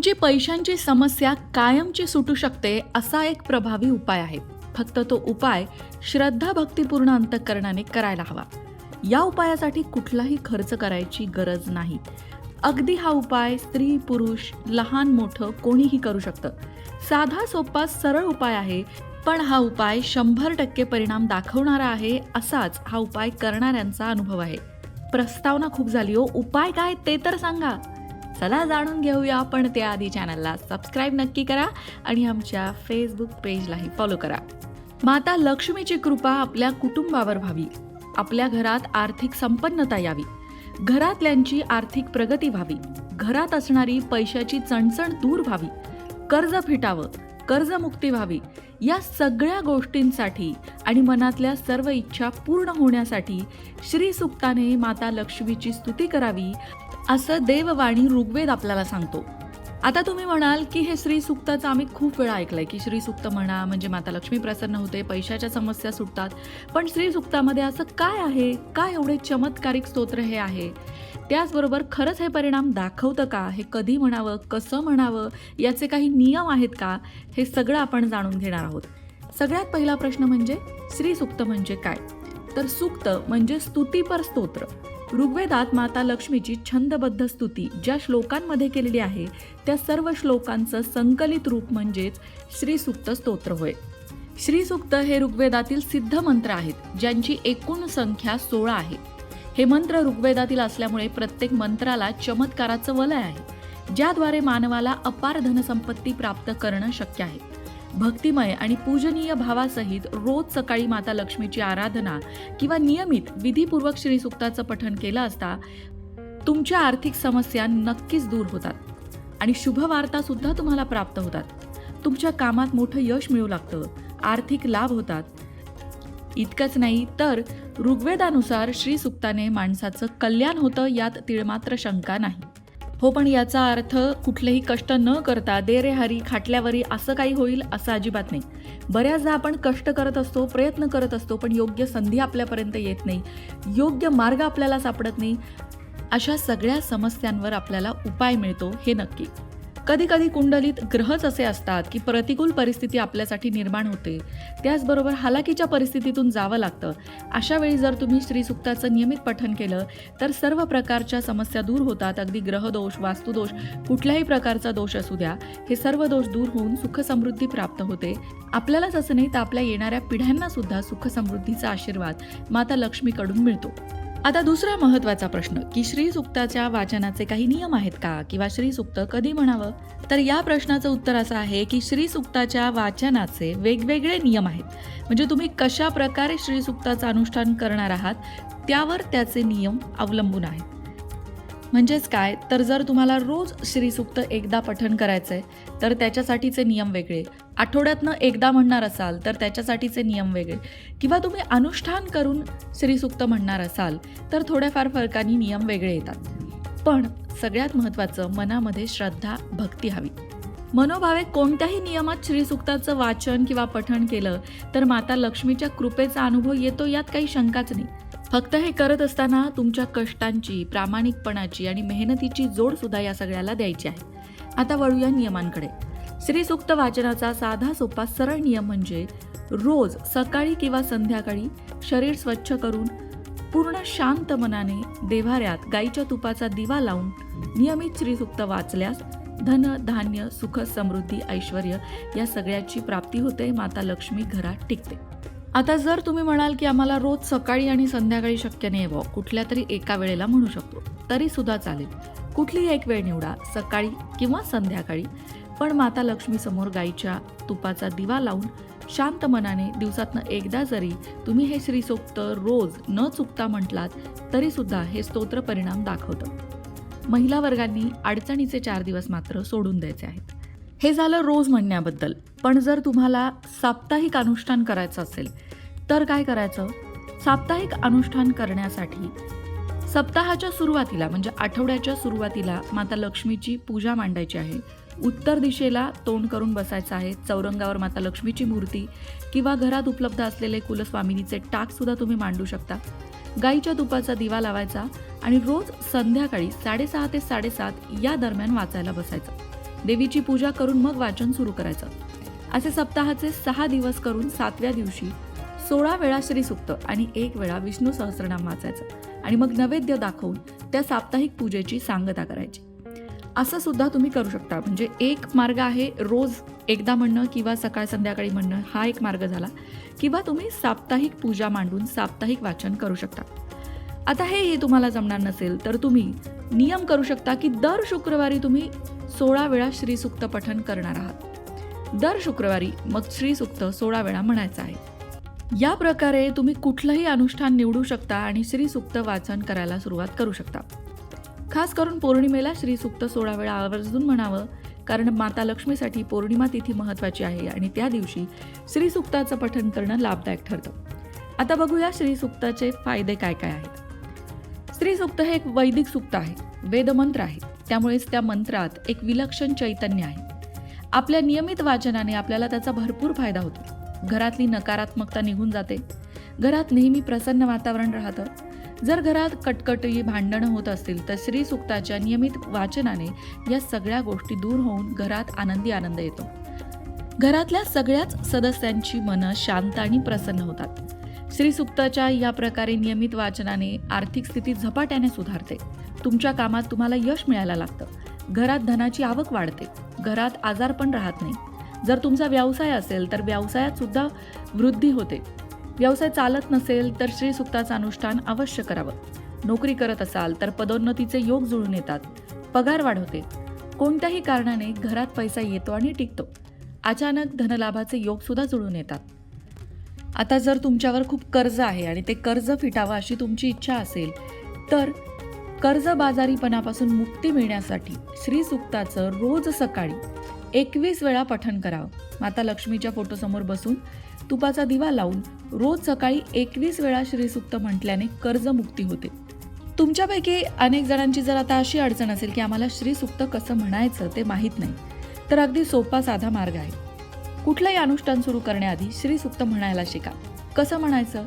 तुमची पैशांची समस्या कायमची सुटू शकते असा एक प्रभावी उपाय आहे. फक्त तो उपाय श्रद्धा भक्तीपूर्ण अंतकरणाने करायला हवा. या उपायासाठी कुठलाही खर्च करायची गरज नाही. अगदी हा उपाय स्त्री पुरुष लहान मोठं कोणीही करू शकतं. साधा सोपा सरळ उपाय आहे पण हा उपाय शंभर टक्के परिणाम दाखवणारा आहे असाच हा उपाय करणाऱ्यांचा अनुभव आहे. प्रस्तावना खूप झाली हो. उपाय काय ते तर सांगा. चला जाणून घेऊया आपण त्याआधी चॅनलला सबस्क्राईब नक्की करा आणि आमच्या फेसबुक पेजलाही फॉलो करा. माता लक्ष्मीची कृपा आपल्या कुटुंबावर व्हावी. आपल्या घरात आर्थिक संपन्नता यावी. घरातल्यांची आर्थिक प्रगती व्हावी. घरात असणारी पैशाची चणचण दूर व्हावी. कर्ज फिटावं कर्जमुक्ती व्हावी. या सगळ्या गोष्टींसाठी आणि मनातल्या सर्व इच्छा पूर्ण होण्यासाठी श्री सुक्ताने माता लक्ष्मीची स्तुती करावी. असं देववाणी ऋग्वेद आपल्याला सांगतो. आता तुम्ही म्हणाल की हे श्री सुक्ताचं आम्ही खूप वेळा ऐकलंय की श्री सुक्त म्हणा म्हणजे माता लक्ष्मी प्रसन्न होते पैशाच्या समस्या सुटतात. पण श्री सुक्तामध्ये असं काय आहे? काय एवढे चमत्कारिक स्तोत्र हे आहे? त्याचबरोबर खरंच हे परिणाम दाखवतं का? हे कधी म्हणावं? कसं म्हणावं? याचे काही नियम आहेत का? हे सगळं आपण जाणून घेणार आहोत. सगळ्यात पहिला प्रश्न म्हणजे श्री सुक्त म्हणजे काय? तर सुक्त म्हणजे स्तुतीपर स्तोत्र. ऋग्वेदात माता लक्ष्मीची छंदबद्ध स्तुती ज्या श्लोकांमध्ये केलेली आहे त्या सर्व श्लोकांचं संकलित रूप म्हणजेच श्रीसुक्त स्तोत्र होय. श्रीसुक्त हे ऋग्वेदातील सिद्ध मंत्र आहेत ज्यांची एकूण संख्या सोळा आहे. हे मंत्र ऋग्वेदातील असल्यामुळे प्रत्येक मंत्राला चमत्काराचं वलय आहे ज्याद्वारे मानवाला अपार धनसंपत्ती प्राप्त करणं शक्य आहे. भक्तिमय आणि पूजनीय भावासहित रोज सकाळी माता लक्ष्मीची आराधना किंवा नियमित विधीपूर्वक श्रीसुक्ताचं पठण केलं असता तुमच्या आर्थिक समस्या नक्कीच दूर होतात आणि शुभवार्ता सुद्धा तुम्हाला प्राप्त होतात. तुमच्या कामात मोठं यश मिळू लागतं आर्थिक लाभ होतात. इतकंच नाही तर ऋग्वेदानुसार श्रीसुक्ताने माणसाचं कल्याण होतं यात तिळमात्र शंका नाही. हो पण याचा अर्थ कुठलेही कष्ट न करता दे रे हरी खाटल्यावरी असं काही होईल असं अजिबात नाही. बऱ्याचदा आपण कष्ट करत असतो प्रयत्न करत असतो पण योग्य संधी आपल्यापर्यंत येत नाही. योग्य मार्ग आपल्याला सापडत नाही. अशा सगळ्या समस्यांवर आपल्याला उपाय मिळतो हे नक्की. कधी कधी कुंडलीत ग्रहच असे असतात की प्रतिकूल परिस्थिती आपल्यासाठी निर्माण होते. त्याचबरोबर हालाकीच्या परिस्थितीतून जावं लागतं. अशा वेळी जर तुम्ही श्रीसुक्ताचं नियमित पठण केलं तर सर्व प्रकारच्या समस्या दूर होतात. अगदी ग्रहदोष वास्तुदोष कुठल्याही प्रकारचा दोष असू द्या. हे सर्व दोष दूर होऊन सुखसमृद्धी प्राप्त होते. आपल्यालाच असं नाही तर आपल्या येणाऱ्या पिढ्यांना सुद्धा सुखसमृद्धीचा आशीर्वाद माता लक्ष्मीकडून मिळतो. आता दुसरा महत्त्वाचा प्रश्न की श्रीसुक्ताच्या वाचनाचे काही नियम आहेत का? किंवा श्रीसुक्त कधी म्हणावं? तर या प्रश्नाचं उत्तर असं आहे की श्रीसुक्ताच्या वाचनाचे वेगवेगळे नियम आहेत. म्हणजे तुम्ही कशा प्रकारे श्रीसुक्ताचं अनुष्ठान करणार आहात त्यावर त्याचे नियम अवलंबून आहेत. म्हणजेच काय? तर जर तुम्हाला रोज श्रीसुक्त एकदा पठण करायचं आहे तर त्याच्यासाठीचे नियम वेगळे. आठवड्यातनं एकदा म्हणणार असाल तर त्याच्यासाठीचे नियम वेगळे. किंवा तुम्ही अनुष्ठान करून श्रीसुक्त म्हणणार असाल तर थोड्याफार फरकाने नियम वेगळे येतात. पण सगळ्यात महत्त्वाचं मनामध्ये श्रद्धा भक्ती हवी. मनोभावे कोणत्याही नियमात श्रीसुक्ताचं वाचन किंवा पठण केलं तर माता लक्ष्मीच्या कृपेचा अनुभव येतो यात काही शंकाच नाही. फक्त हे करत असताना तुमच्या कष्टांची प्रामाणिकपणाची आणि मेहनतीची जोड सुद्धा या सगळ्याला द्यायची आहे. आता वळूया नियमांकडे. श्रीसुक्त वाचनाचा साधा सोपा सरळ नियम म्हणजे रोज सकाळी किंवा संध्याकाळी शरीर स्वच्छ करून पूर्ण शांत मनाने देवाऱ्यात गाईच्या तुपाचा दिवा लावून नियमित श्रीसुक्त वाचल्यास धन धान्य सुख समृद्धी ऐश्वर या सगळ्याची प्राप्ती होते माता लक्ष्मी घरात टिकते. आता जर तुम्ही म्हणाल की आम्हाला रोज सकाळी आणि संध्याकाळी शक्य नाही बुवा कुठल्या तरी एका वेळेला म्हणू शकतो तरी सुद्धा चालेल. कुठलीही एक वेळ निवडा सकाळी किंवा संध्याकाळी. पण माता लक्ष्मी समोर गाईच्या तुपाचा दिवा लावून शांत मनाने दिवसातनं एकदा जरी तुम्ही हे श्रीसोक्त रोज न चुकता म्हटलात तरी सुद्धा हे स्तोत्र परिणाम दाखवतं. महिला वर्गांनी अडचणीचे चार दिवस मात्र सोडून द्यायचे आहेत. हे झालं रोज म्हणण्याबद्दल. पण जर तुम्हाला साप्ताहिक अनुष्ठान करायचं असेल तर काय करायचं? साप्ताहिक अनुष्ठान करण्यासाठी सप्ताहाच्या सुरुवातीला म्हणजे आठवड्याच्या सुरुवातीला माता लक्ष्मीची पूजा मांडायची आहे. उत्तर दिशेला तोंड करून बसायचं आहे. चौरंगावर माता लक्ष्मीची मूर्ती किंवा घरात उपलब्ध असलेले कुलस्वामिनीचे टाकसुद्धा तुम्ही मांडू शकता. गाईच्या तुपाचा दिवा लावायचा आणि रोज संध्याकाळी साडेसहा ते साडेसात या दरम्यान वाचायला बसायचं. देवीची पूजा करून मग वाचन सुरू करायचं. असे सप्ताहाचे सहा दिवस करून सातव्या दिवशी सोळा वेळा श्रीसुक्त आणि एक वेळा विष्णू सहस्रनाम वाचायचं आणि मग नैवेद्य दाखवून त्या साप्ताहिक पूजेची सांगता करायची. असं सुद्धा तुम्ही करू शकता. म्हणजे एक मार्ग आहे रोज एकदा म्हणणं किंवा सकाळ संध्याकाळी म्हणणं हा एक मार्ग झाला. किंवा तुम्ही साप्ताहिक पूजा मांडून साप्ताहिक वाचन करू शकता. आता हे हे तुम्हाला जमणार नसेल तर तुम्ही नियम करू शकता की दर शुक्रवारी तुम्ही सोळा वेळा श्रीसुक्त पठण करणार आहात. दर शुक्रवारी मग श्रीसुक्त सोळा वेळा म्हणायचं आहे. या प्रकारे तुम्ही कुठलंही अनुष्ठान निवडू शकता आणि श्रीसुक्त वाचन करायला सुरुवात करू शकता. खास करून पौर्णिमेला श्रीसुक्त सोळा वेळा आवर्जून म्हणावं कारण माता लक्ष्मीसाठी पौर्णिमा तिथी महत्त्वाची आहे आणि त्या दिवशी श्रीसुक्ताचं पठण करणं लाभदायक ठरतं. आता बघूया श्रीसुक्ताचे फायदे काय काय आहेत. श्रीसुक्त हे एक वैदिक सुक्त आहे वेदमंत्र आहे. त्यामुळेच त्या मंत्रात एक विलक्षण चैतन्य आहे. आपल्या नियमित वाचनाने आपल्याला त्याचा भरपूर फायदा होतो. घरातली नकारात्मकता निघून जाते. घरात नेहमी प्रसन्न वातावरण राहतं. जर घरात कटकटी भांडणं होत असतील तर श्रीसुक्ताच्या नियमित वाचनाने या सगळ्या गोष्टी दूर होऊन घरात आनंदी आनंद येतो. घरातल्या सगळ्याच सदस्यांची मनं शांत आणि प्रसन्न होतात. श्रीसुक्ताच्या या प्रकारे नियमित वाचनाने आर्थिक स्थिती झपाट्याने सुधारते. तुमच्या कामात तुम्हाला यश मिळायला लागतं. घरात धनाची आवक वाढते. घरात आजार पण राहत नाही. जर तुमचा व्यवसाय असेल तर व्यवसायात सुद्धा वृद्धी होते. व्यवसाय चालत नसेल तर श्रीसुक्ताचं अनुष्ठान अवश्य करावं. नोकरी करत असाल तर पदोन्नतीचे योग जुळून येतात. पगार वाढवते. कोणत्याही कारणाने घरात पैसा येतो आणि टिकतो. अचानक धनलाभाचे योग सुद्धा जुळून येतात. आता जर तुमच्यावर खूप कर्ज आहे आणि ते कर्ज फिटावं अशी तुमची इच्छा असेल तर कर्जबाजारीपणापासून मुक्ती मिळण्यासाठी श्रीसुक्ताचं रोज सकाळी एकवीस वेळा पठण करावं. माता लक्ष्मीच्या फोटोसमोर बसून तुपाचा दिवा लावून रोज सकाळी एकवीस वेळा श्रीसुक्त म्हटल्याने कर्जमुक्ती होते. तुमच्यापैकी अनेक जणांची जर आता अशी अडचण असेल की आम्हाला श्रीसुक्त कसं म्हणायचं ते माहीत नाही तर अगदी सोपा साधा मार्ग आहे. कुठलंही अनुष्ठान सुरू करण्याआधी श्रीसुक्त म्हणायला शिका. कसं म्हणायचं?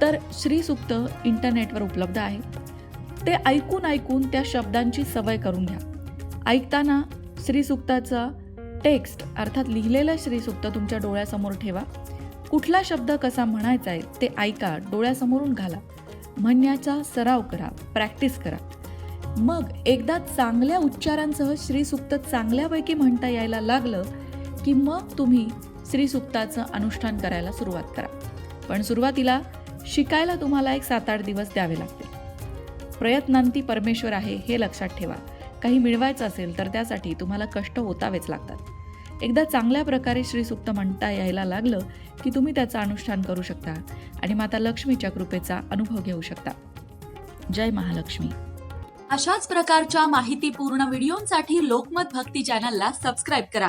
तर श्रीसुक्त इंटरनेटवर उपलब्ध आहे. ते ऐकून ऐकून त्या शब्दांची सवय करून घ्या. ऐकताना श्रीसुक्ताचा टेक्स्ट अर्थात लिहिलेलं श्रीसुक्त तुमच्या डोळ्यासमोर ठेवा. कुठला शब्द कसा म्हणायचा आहे ते ऐका डोळ्यासमोरून घाला. म्हणण्याचा सराव करा प्रॅक्टिस करा. मग एकदा चांगल्या उच्चारांसह श्रीसुक्त चांगल्यापैकी म्हणता यायला लागलं की मग तुम्ही श्रीसुक्ताचं अनुष्ठान करायला सुरुवात करा. पण सुरुवातीला शिकायला तुम्हाला एक सात आठ दिवस द्यावे लागतील. प्रयत्नांती परमेश्वर आहे हे लक्षात ठेवा. काही मिळवायचं असेल तर त्यासाठी तुम्हाला कष्ट होतावेच लागतात. एकदा चांगल्या प्रकारे श्रीसुक्त म्हणता यायला लागलं की तुम्ही त्याचं अनुष्ठान करू शकता आणि माता लक्ष्मीच्या कृपेचा अनुभव घेऊ शकता. जय महालक्ष्मी. अशाच प्रकारच्या माहितीपूर्ण व्हिडिओंसाठी लोकमत भक्ती चॅनलला सबस्क्राईब करा.